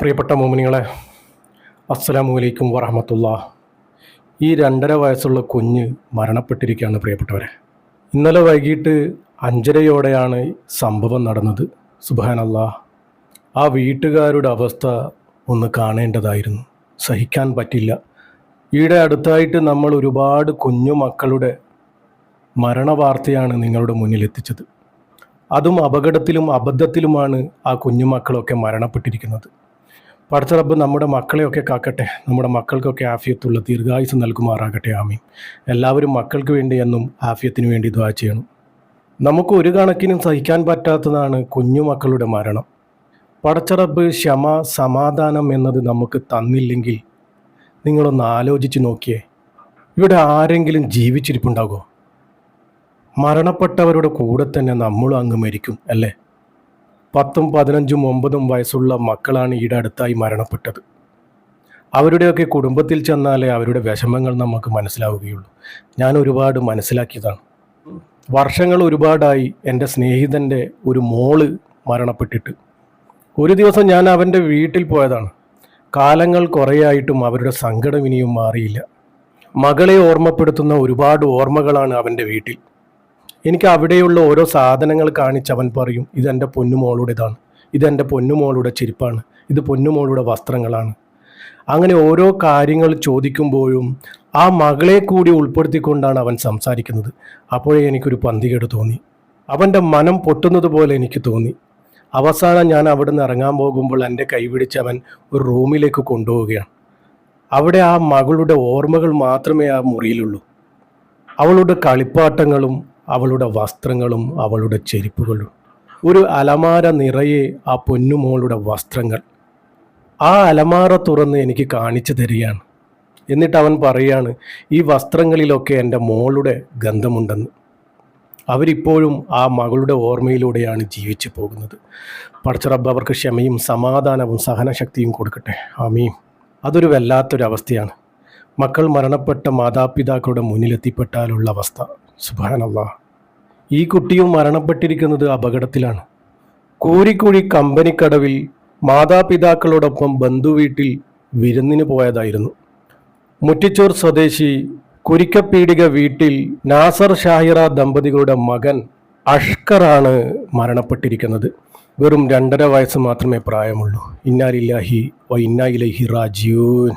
പ്രിയപ്പെട്ട മോമിനികളെ അസ്സലാമു അലൈക്കും വറഹമത്തുള്ള. ഈ രണ്ടര വയസ്സുള്ള കുഞ്ഞ് മരണപ്പെട്ടിരിക്കുകയാണ് പ്രിയപ്പെട്ടവരെ. ഇന്നലെ വൈകിട്ട് അഞ്ചരയോടെയാണ് സംഭവം നടന്നത്. സുബാനല്ല ആ വീട്ടുകാരുടെ അവസ്ഥ ഒന്ന് കാണേണ്ടതായിരുന്നു. സഹിക്കാൻ പറ്റില്ല. ഈടെ അടുത്തായിട്ട് നമ്മൾ ഒരുപാട് കുഞ്ഞു മക്കളുടെ മരണവാർത്തയാണ് നിങ്ങളുടെ മുന്നിൽ എത്തിച്ചത്. അതും അപകടത്തിലും അബദ്ധത്തിലുമാണ് ആ കുഞ്ഞുമക്കളൊക്കെ മരണപ്പെട്ടിരിക്കുന്നത്. പഠിച്ച റബ്ബ് നമ്മുടെ മക്കളെയൊക്കെ കാക്കട്ടെ. നമ്മുടെ മക്കൾക്കൊക്കെ ആഫിയത്തുള്ള ദീർഘായുസ് നൽകുമാറാകട്ടെ. ആമീൻ. എല്ലാവരും മക്കൾക്ക് വേണ്ടി എന്നും ആഫിയത്തിന് വേണ്ടി ദ്വാ ചെയ്യണം. നമുക്ക് ഒരു കണക്കിനും സഹിക്കാൻ പറ്റാത്തതാണ് കുഞ്ഞുമക്കളുടെ മരണം. പടച്ചറബ് ക്ഷമ സമാധാനം എന്നത് നമുക്ക് തന്നില്ലെങ്കിൽ നിങ്ങളൊന്ന് ആലോചിച്ച് നോക്കിയേ. ഇവിടെ ആരെങ്കിലും ജീവിച്ചിരിപ്പുണ്ടാകുമോ? മരണപ്പെട്ടവരുടെ കൂടെ തന്നെ നമ്മളും അങ്ങ് മരിക്കും അല്ലേ? പത്തും പതിനഞ്ചും ഒമ്പതും വയസ്സുള്ള മക്കളാണ് ഈയിടെ അടുത്തായി മരണപ്പെട്ടത്. അവരുടെയൊക്കെ കുടുംബത്തിൽ ചെന്നാലേ അവരുടെ വിഷമങ്ങൾ നമുക്ക് മനസ്സിലാവുകയുള്ളൂ. ഞാൻ ഒരുപാട് മനസ്സിലാക്കിയതാണ്. വർഷങ്ങൾ ഒരുപാടായി എന്റെ സ്നേഹിതന്റെ ഒരു മോൾ മരണപ്പെട്ടിട്ട്. ഒരു ദിവസം ഞാൻ അവന്റെ വീട്ടിൽ പോയതാണ്. കാലങ്ങൾ കുറേയായിട്ടും അവരുടെ സങ്കടം ഇനിയും മാറിയില്ല. മകളെ ഓർമ്മപ്പെടുത്തുന്ന ഒരുപാട് ഓർമ്മകളാണ് അവന്റെ വീട്ടിൽ. എനിക്ക് അവിടെയുള്ള ഓരോ സാധനങ്ങൾ കാണിച്ച് അവൻ പറയും ഇതെന്റെ പൊന്നുമോളുടേതാണ്. ഇതെന്റെ പൊന്നുമോളുടെ ചെരുപ്പാണ്. ഇത് പൊന്നുമോളുടെ വസ്ത്രങ്ങളാണ്. അങ്ങനെ ഓരോ കാര്യങ്ങൾ ചോദിക്കുമ്പോഴും ആ മകളെ കൂടി ഉൾപ്പെടുത്തിക്കൊണ്ടാണ് അവൻ സംസാരിക്കുന്നത്. അപ്പോഴേ എനിക്കൊരു പന്തികേട് തോന്നി. അവന്റെ മനം പൊട്ടുന്നത് പോലെ എനിക്ക് തോന്നി. അവസാനം ഞാൻ അവിടെ നിന്ന് ഇറങ്ങാൻ പോകുമ്പോൾ എന്റെ കൈപിടിച്ച് അവൻ ഒരു റൂമിലേക്ക് കൊണ്ടുപോവുകയാണ്. അവിടെ ആ മകളുടെ ഓർമ്മകൾ മാത്രമേ ആ മുറിയിലുള്ളൂ. അവളുടെ കളിപ്പാട്ടങ്ങളും അവളുടെ വസ്ത്രങ്ങളും അവളുടെ ചെരുപ്പുകളും. ഒരു അലമാര നിറയെ ആ പൊന്നുമോളുടെ വസ്ത്രങ്ങൾ. ആ അലമാര തുറന്ന് എനിക്ക് കാണിച്ചു തരികയാണ്. എന്നിട്ട് അവൻ പറയാണ് ഈ വസ്ത്രങ്ങളിലൊക്കെ എന്റെ മോളുടെ ഗന്ധമുണ്ടെന്ന്. അവരിപ്പോഴും ആ മകളുടെ ഓർമ്മയിലൂടെയാണ് ജീവിച്ചു പോകുന്നത്. പടച്ചറബ്ബ് അവർക്ക് ക്ഷമയും സമാധാനവും സഹനശക്തിയും കൊടുക്കട്ടെ. ആമീം അതൊരു വല്ലാത്തൊരവസ്ഥയാണ്. മക്കൾ മരണപ്പെട്ട മാതാപിതാക്കളുടെ മുന്നിലെത്തിപ്പെട്ടാലുള്ള അവസ്ഥ. സുബാനല്ല ഈ കുട്ടിയും മരണപ്പെട്ടിരിക്കുന്നത് അപകടത്തിലാണ്. കോരിക്കുഴി കമ്പനിക്കടവിൽ മാതാപിതാക്കളോടൊപ്പം ബന്ധുവീട്ടിൽ വിരുന്നിന് പോയതായിരുന്നു. മുറ്റിച്ചോർ സ്വദേശി കുരിക്കപ്പീടിക വീട്ടിൽ നാസർ ഷാഹിറ ദമ്പതികളുടെ മകൻ അഷ്കറാണ് മരണപ്പെട്ടിരിക്കുന്നത്. വെറും രണ്ടര വയസ്സ് മാത്രമേ പ്രായമുള്ളൂ. ഇന്നാലില്ലാഹി വ ഇന്നായിലഹി റാജിയൂൻ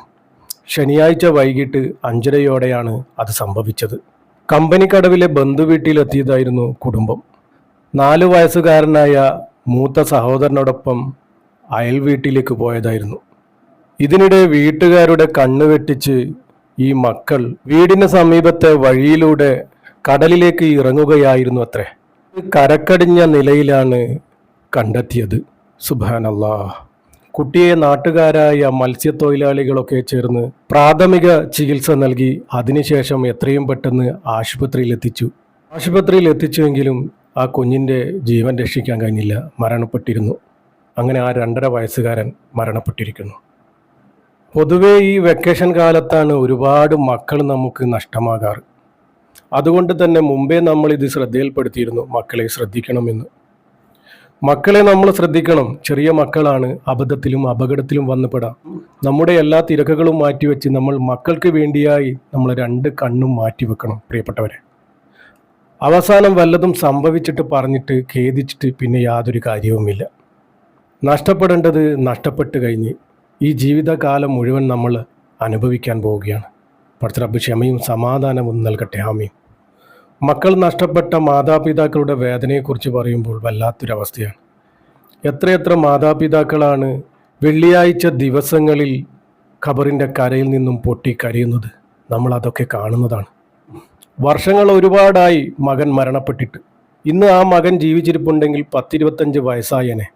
ശനിയാഴ്ച വൈകിട്ട് അഞ്ചരയോടെയാണ് അത് സംഭവിച്ചത്. കമ്പനിക്കടവിലെ ബന്ധുവീട്ടിലെത്തിയതായിരുന്നു കുടുംബം. നാലു വയസ്സുകാരനായ മൂത്ത സഹോദരനോടൊപ്പം അയൽ വീട്ടിലേക്ക് പോയതായിരുന്നു. ഇതിനിടെ വീട്ടുകാരുടെ കണ്ണു വെട്ടിച്ച് ഈ മക്കൾ വീടിന് സമീപത്തെ വഴിയിലൂടെ കടലിലേക്ക് ഇറങ്ങുകയായിരുന്നു അത്രേ. കരക്കടിഞ്ഞ നിലയിലാണ് കണ്ടെത്തിയത്. സുബാനല്ലാ കുട്ടിയെ നാട്ടുകാരായ മത്സ്യത്തൊഴിലാളികളൊക്കെ ചേർന്ന് പ്രാഥമിക ചികിത്സ നൽകി അതിനുശേഷം എത്രയും പെട്ടെന്ന് ആശുപത്രിയിൽ എത്തിച്ചു ആശുപത്രിയിൽ എത്തിച്ചുവെങ്കിലും ആ കുഞ്ഞിന്റെ ജീവൻ രക്ഷിക്കാൻ കഴിഞ്ഞില്ല. മരണപ്പെട്ടിരുന്നു. അങ്ങനെ ആ രണ്ടര വയസ്സുകാരൻ മരണപ്പെട്ടിരിക്കുന്നു. പൊതുവേ ഈ വെക്കേഷൻ കാലത്താണ് ഒരുപാട് മക്കൾ നമുക്ക് നഷ്ടമാകാറ്. അതുകൊണ്ട് തന്നെ മുമ്പേ നമ്മൾ ഇത് ശ്രദ്ധയിൽപ്പെടുത്തിയിരുന്നു. മക്കളെ ശ്രദ്ധിക്കണമെന്ന്. മക്കളെ നമ്മൾ ശ്രദ്ധിക്കണം. ചെറിയ മക്കളാണ് അബദ്ധത്തിലും അപകടത്തിലും വന്നുപെടാം. നമ്മുടെ എല്ലാ തിരക്കുകളും മാറ്റിവെച്ച് നമ്മൾ മക്കൾക്ക് വേണ്ടിയായി നമ്മൾ രണ്ട് കണ്ണും മാറ്റിവെക്കണം പ്രിയപ്പെട്ടവരെ. അവസാനം വല്ലതും സംഭവിച്ചിട്ട് പറഞ്ഞിട്ട് ഖേദിച്ചിട്ട് പിന്നെ യാതൊരു കാര്യവുമില്ല. നഷ്ടപ്പെടേണ്ടത് നഷ്ടപ്പെട്ട് കഴിഞ്ഞ് ഈ ജീവിതകാലം മുഴുവൻ നമ്മൾ അനുഭവിക്കാൻ പോവുകയാണ്. പഠിച്ചറബ് ക്ഷമയും സമാധാനവും നൽകട്ടെ. ആമീൻ. മക്കൾ നഷ്ടപ്പെട്ട മാതാപിതാക്കളുടെ വേദനയെക്കുറിച്ച് പറയുമ്പോൾ വല്ലാത്തൊരവസ്ഥയാണ്. എത്രയെത്ര മാതാപിതാക്കളാണ് വെള്ളിയാഴ്ച ദിവസങ്ങളിൽ ഖബറിന്റെ കരയിൽ നിന്നും പൊട്ടി കരയുന്നത്? നമ്മൾ അതൊക്കെ കാണുന്നതാണ്. വർഷങ്ങൾ ഒരുപാടായി മകൻ മരണപ്പെട്ടിട്ട്. ഇന്ന് ആ മകൻ ജീവിച്ചിരിപ്പുണ്ടെങ്കിൽ പത്തിരുപത്തഞ്ച് വയസ്സായനെ.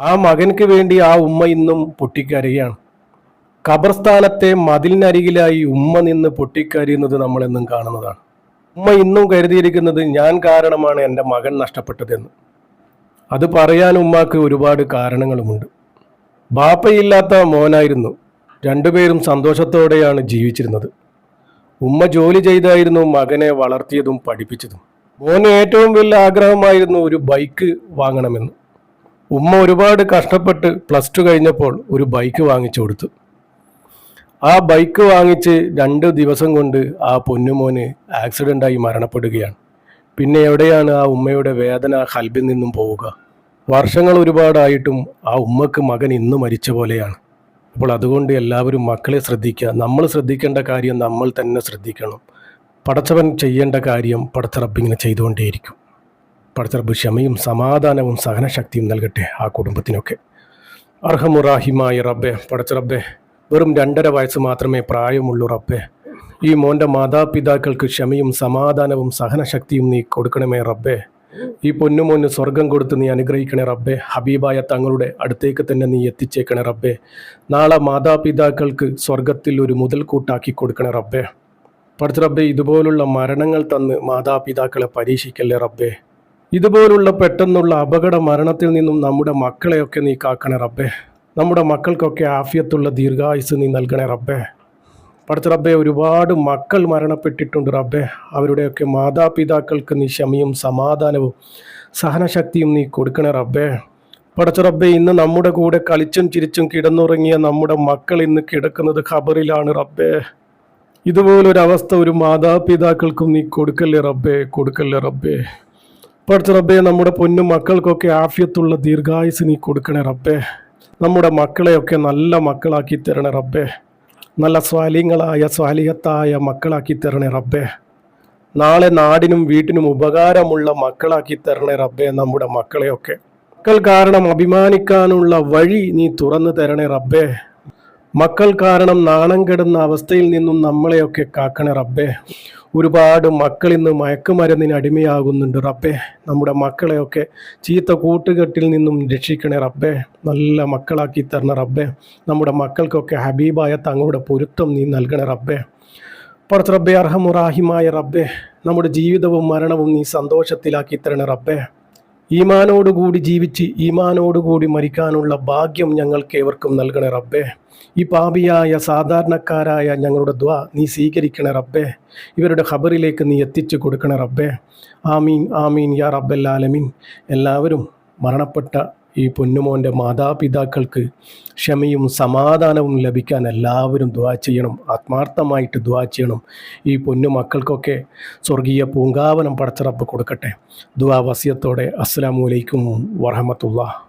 ആ മകൻക്ക് വേണ്ടി ആ ഉമ്മ ഇന്നും പൊട്ടിക്കരയാണ്. ഖബർസ്ഥാനത്തെ മതിലിനരികിലായി ഉമ്മ നിന്ന് പൊട്ടിക്കരയുന്നത് നമ്മളെന്നും കാണുന്നതാണ്. ഉമ്മ ഇന്നും കരുതിയിരിക്കുന്നത് ഞാൻ കാരണമാണ് എന്റെ മകൻ നഷ്ടപ്പെട്ടതെന്ന്. അത് പറയാൻ ഉമ്മാക്ക് ഒരുപാട് കാരണങ്ങളുമുണ്ട്. ബാപ്പയില്ലാത്ത മോനായിരുന്നു. രണ്ടുപേരും സന്തോഷത്തോടെയാണ് ജീവിച്ചിരുന്നത്. ഉമ്മ ജോലി ചെയ്തായിരുന്നു മകനെ വളർത്തിയതും പഠിപ്പിച്ചതും. മോന് ഏറ്റവും വലിയ ആഗ്രഹമായിരുന്നു ഒരു ബൈക്ക് വാങ്ങണമെന്ന്. ഉമ്മ ഒരുപാട് കഷ്ടപ്പെട്ട് പ്ലസ് ടു കഴിഞ്ഞപ്പോൾ ഒരു ബൈക്ക് വാങ്ങിച്ചു കൊടുത്തു. ആ ബൈക്ക് വാങ്ങിച്ച് രണ്ട് ദിവസം കൊണ്ട് ആ പൊന്നുമോന് ആക്സിഡന്റായി മരണപ്പെടുകയാണ്. പിന്നെ എവിടെയാണ് ആ ഉമ്മയുടെ വേദന ഹൽബിൽ നിന്നും പോവുക? വർഷങ്ങൾ ഒരുപാടായിട്ടും ആ ഉമ്മക്ക് മകൻ ഇന്ന് മരിച്ച പോലെയാണ്. അപ്പോൾ അതുകൊണ്ട് എല്ലാവരും മക്കളെ ശ്രദ്ധിക്കുക. നമ്മൾ ശ്രദ്ധിക്കേണ്ട കാര്യം നമ്മൾ തന്നെ ശ്രദ്ധിക്കണം. പടച്ചവൻ ചെയ്യേണ്ട കാര്യം പടച്ചറബ് ചെയ്തുകൊണ്ടേയിരിക്കും. പടച്ചറബ് ക്ഷമയും സമാധാനവും സഹനശക്തിയും നൽകട്ടെ ആ കുടുംബത്തിനൊക്കെ. അർഹമുറാഹിമായ റബ്ബെ പടച്ചറബ്ബെ വെറും രണ്ടര വയസ്സ് മാത്രമേ പ്രായമുള്ളൂ റബ്ബേ. ഈ മോന്റെ മാതാപിതാക്കൾക്ക് ക്ഷമയും സമാധാനവും സഹനശക്തിയും നീ കൊടുക്കണമേ റബ്ബേ. ഈ പൊന്നുമോന് സ്വർഗം കൊടുത്ത് നീ അനുഗ്രഹിക്കണേ റബ്ബെ. ഹബീബായ തങ്ങളുടെ അടുത്തേക്ക് തന്നെ നീ എത്തിച്ചേക്കണേ റബ്ബെ. നാളെ മാതാപിതാക്കൾക്ക് സ്വർഗത്തിൽ ഒരു മുതൽക്കൂട്ടാക്കി കൊടുക്കണേ റബ്ബെ. പഠിച്ച റബ്ബെ ഇതുപോലുള്ള മരണങ്ങൾ തന്ന് മാതാപിതാക്കളെ പരീക്ഷിക്കല്ലേ റബ്ബെ. ഇതുപോലുള്ള പെട്ടെന്നുള്ള അപകട മരണത്തിൽ നിന്നും നമ്മുടെ മക്കളെയൊക്കെ നീ കാക്കണേ റബ്ബെ. നമ്മുടെ മക്കൾക്കൊക്കെ ആഫിയത്തുള്ള ദീർഘായുസ് നീ നൽകണേ റബ്ബേ. പഠിച്ച റബ്ബെ ഒരുപാട് മക്കൾ മരണപ്പെട്ടിട്ടുണ്ട് റബ്ബെ. അവരുടെയൊക്കെ മാതാപിതാക്കൾക്ക് നീ ക്ഷമയും സമാധാനവും സഹനശക്തിയും നീ കൊടുക്കണേ റബ്ബേ. പടച്ച റബ്ബെ ഇന്ന് നമ്മുടെ കൂടെ കളിച്ചും ചിരിച്ചും കിടന്നുറങ്ങിയ നമ്മുടെ മക്കൾ ഇന്ന് കിടക്കുന്നത് ഖബറിലാണ് റബ്ബെ. ഇതുപോലൊരവസ്ഥ ഒരു മാതാപിതാക്കൾക്കും നീ കൊടുക്കല്ലേ റബ്ബേ കൊടുക്കല്ലേ റബ്ബേ. പഠിച്ച റബ്ബേ നമ്മുടെ പൊന്നു മക്കൾക്കൊക്കെ ആഫ്യത്തുള്ള ദീർഘായുസ് നീ കൊടുക്കണേ റബ്ബേ. നമ്മുടെ മക്കളെയൊക്കെ നല്ല മക്കളാക്കി തരണേ റബ്ബേ. നല്ല സ്വാലിങ്ങളായ സ്വാലിഹത്തായ മക്കളാക്കി തരണേ റബ്ബേ. നാളെ നാടിനും വീട്ടിനും ഉപകാരമുള്ള മക്കളാക്കി തരണേ റബ്ബേ നമ്മുടെ മക്കളെയൊക്കെ. മക്കൾ കാരണം അഭിമാനിക്കാനുള്ള വഴി നീ തുറന്നു തരണേ റബ്ബേ. മക്കൾ കാരണം നാണം കെടുന്ന അവസ്ഥയിൽ നിന്നും നമ്മളെയൊക്കെ കാക്കണേ റബ്ബേ. ഒരുപാട് മക്കൾ ഇന്ന് മയക്കുമരുന്നിന് അടിമയാകുന്നുണ്ട് റബ്ബേ. നമ്മുടെ മക്കളെയൊക്കെ ചീത്ത കൂട്ടുകെട്ടിൽ നിന്നും രക്ഷിക്കണേ റബ്ബേ. നല്ല മക്കളാക്കി തരണ റബ്ബേ. നമ്മുടെ മക്കൾക്കൊക്കെ ഹബീബായ തങ്ങളുടെ പൊരുത്തം നീ നൽകണേ റബ്ബേ. പുറത്ത് റബ്ബെ അർഹമുറാഹിമായ റബ്ബേ. നമ്മുടെ ജീവിതവും മരണവും നീ സന്തോഷത്തിലാക്കി തരണേ റബ്ബേ. ഈമാനോടുകൂടി ജീവിച്ച് ഈമാനോടുകൂടി മരിക്കാനുള്ള ഭാഗ്യം ഞങ്ങൾക്ക് ഏവർക്കും നൽകണേ റബ്ബേ. ഈ പാപിയായ സാധാരണക്കാരായ ഞങ്ങളുടെ ദ്വ നീ സ്വീകരിക്കണേ റബ്ബേ. ഇവരുടെ ഖബറിലേക്ക് നീ എത്തിച്ചു കൊടുക്കണേ റബ്ബേ. ആമീൻ ആമീൻ യാ റബ്ബല്ലാലമീൻ എല്ലാവരും മരണപ്പെട്ട ഈ പൊന്നുമോന്റെ മാതാപിതാക്കൾക്ക് ക്ഷമയും സമാധാനവും ലഭിക്കാൻ എല്ലാവരും ദ്വാ ചെയ്യണം. ആത്മാർത്ഥമായിട്ട് ദ്വാ ചെയ്യണം. ഈ പൊന്നു മക്കൾക്കൊക്കെ സ്വർഗീയ പൂങ്കാവനം പടച്ചിറപ്പ് കൊടുക്കട്ടെ. ദ്വാ വസ്യത്തോടെ അസ്സലാമു അലൈക്കും വറഹമത്തുള്ള